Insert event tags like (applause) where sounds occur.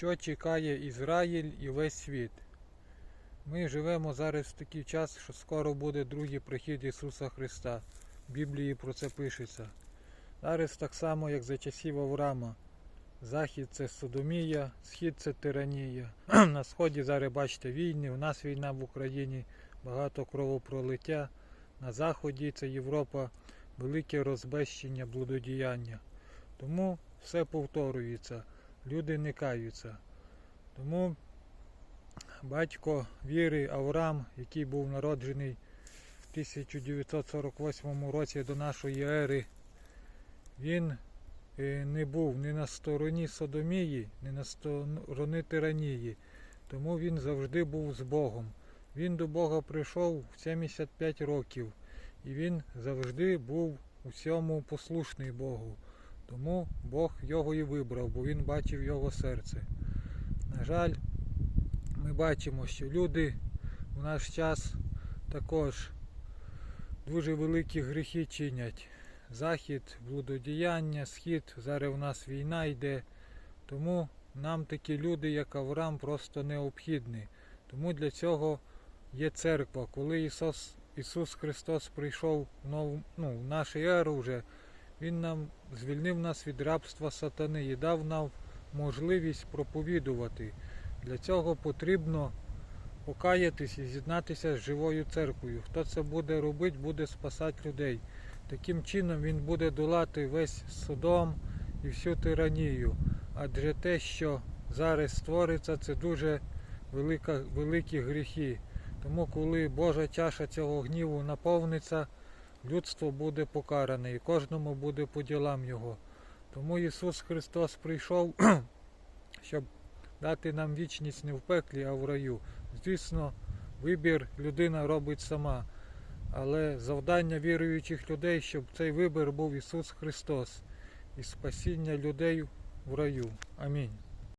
що чекає Ізраїль і весь світ. Ми живемо зараз в такий час, що скоро буде другий прихід Ісуса Христа. В Біблії про це пишеться. Зараз так само, як за часів Авраама. Захід це Содомія, схід це тиранія. (clears throat) На сході зараз бачите війни, у нас війна в Україні, багато кровопролиття. На заході це Європа, велике розбещення, блудодіяння. Тому все повторюється, люди не каються. Тому батько віри Авраам, який був народжений в 1948 році до нашої ери, він е, не був ні на стороні Содомії, ні на стороні тиранії. Тому він завжди був з Богом. Він до Бога прийшов в 75 років, і він завжди був усьому послушний Богу. Тому Бог його і вибрав, бо він бачив його серце. На жаль, ми бачимо, що люди в наш час також дуже великі гріхи чинять. Захід, блудодіяння, схід, зараз у нас війна йде. Тому нам такі люди, як Авраам, просто необхідні. Тому для цього є церква. Коли Ісус, Ісус Христос прийшов в, нову, ну, в нашу еру вже, Він нам звільнив нас від рабства сатани і дав нам можливість проповідувати. Для цього потрібно покаятись і з'єднатися з живою церквою. Хто це буде робити, буде спасати людей. Таким чином він буде долати весь Содом і всю тиранію. Адже те, що зараз створиться, це дуже велика, великі гріхи. Тому коли Божа чаша цього гніву наповниться, людство буде покаране і кожному буде по ділам його. Тому Ісус Христос прийшов, (clears throat) щоб дати нам вічність не в пеклі, а в раю. Звісно, вибір людина робить сама. Але завдання віруючих людей, щоб цей вибір був Ісус Христос і спасіння людей в раю. Амінь.